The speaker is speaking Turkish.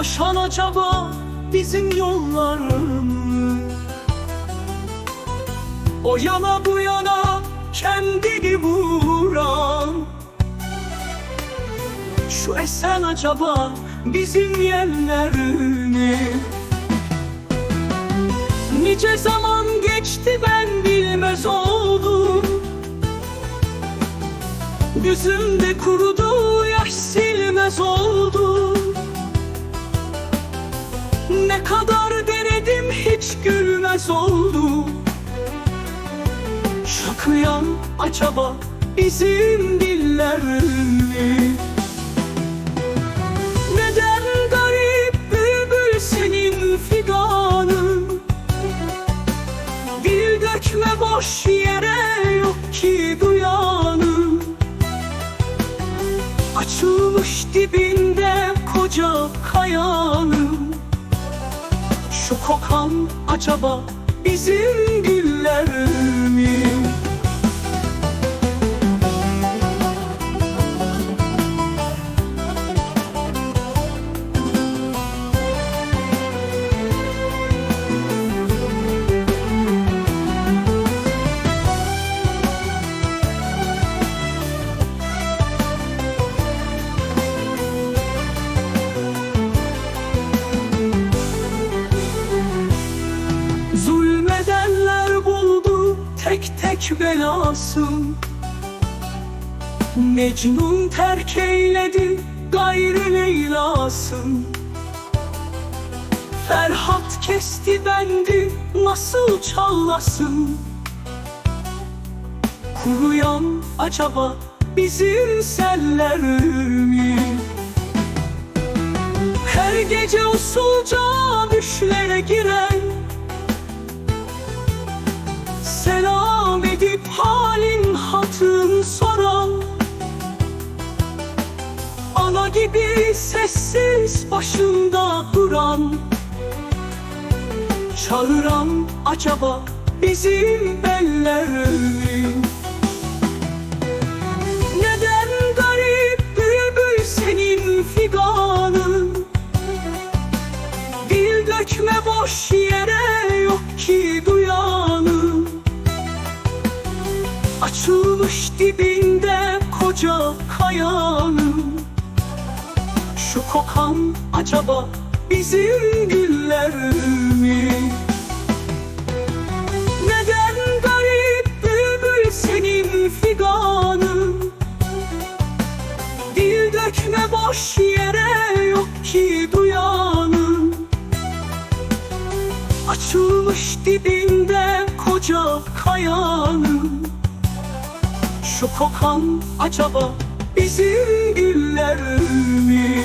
aşan acaba bizim yollar? O yana bu yana kendini vuran Şu esen acaba bizim yerler mi? Nice zaman geçti ben bilmez oldum Yüzümde kurudu gülmez oldu. Şakıyan acaba bizim diller mi? Neden garip bülbül senin figanın Dil dökme boş yere yok ki duyanın. Açılmış dibinde koca kayanın Şu kokan acaba bizim güller mi? Tek tek belasın Mecnun terk eyledi gayrı Leyla'sın. Ferhat kesti bendi nasıl çallasın? Kuruyan acaba bizim seller mi? Her gece usulca düşlere giren halin hatırın soran Ana gibi sessiz başında duran. Çağıran acaba bizim eller mi? Neden garip bülbül senin figanın Dil dökme boş yere yok ki duyanın Açılmış dibinde koca kayanın. Şu kokan acaba bizim güller mi? Neden garip bülbül senin figanın? Dil dökme boş yere yok ki duyanın. Açılmış dibinde koca kayanın Şu kokan acaba bizim güller mi?